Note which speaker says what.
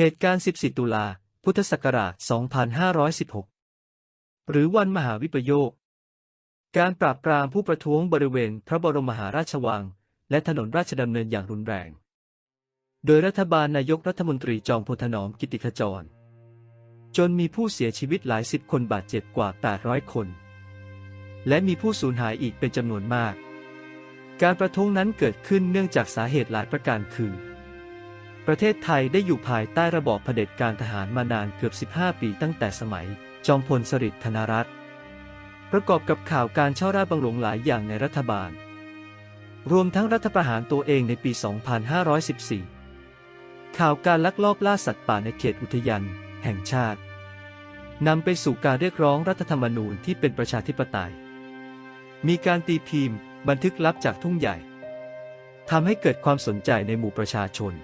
Speaker 1: เหตุการณ์ 14 ตุลา พุทธศักราช 2516 หรือวันมหาวิปโยค การปราบปรามผู้ประท้วงบริเวณพระบรมมหาราชวัง และถนนราชดำเนินอย่างรุนแรง โดยรัฐบาลนายกรัฐมนตรีจอมพลถนอมกิติขจร จนมีผู้เสียชีวิตหลายสิบคนบาดเจ็บกว่า 800 คน และมีผู้สูญหายอีกเป็นจำนวนมาก การประท้วงนั้นเกิดขึ้นเนื่องจากสาเหตุหลายประการคือ ประเทศไทยได้อยู่ภายใต้ระบอบเผด็จการทหารมานานเกือบ 15 ปีตั้งแต่สมัย จอมพลสฤษดิ์ธนรัตน์ประกอบกับข่าวการเช่าราชบังหลวงหลายอย่างในรัฐบาล รวมทั้งรัฐประหารตัวเองในปี 2514 ข่าวการลักลอบล่าสัตว์ป่าในเขตอุทยานแห่งชาตินำไปสู่การเรียกร้องรัฐธรรมนูญที่เป็นประชาธิปไตย มีการตีพิมพ์ บันทึกลับจากทุ่งใหญ่ทำให้เกิดความสนใจในหมู่ประชาชน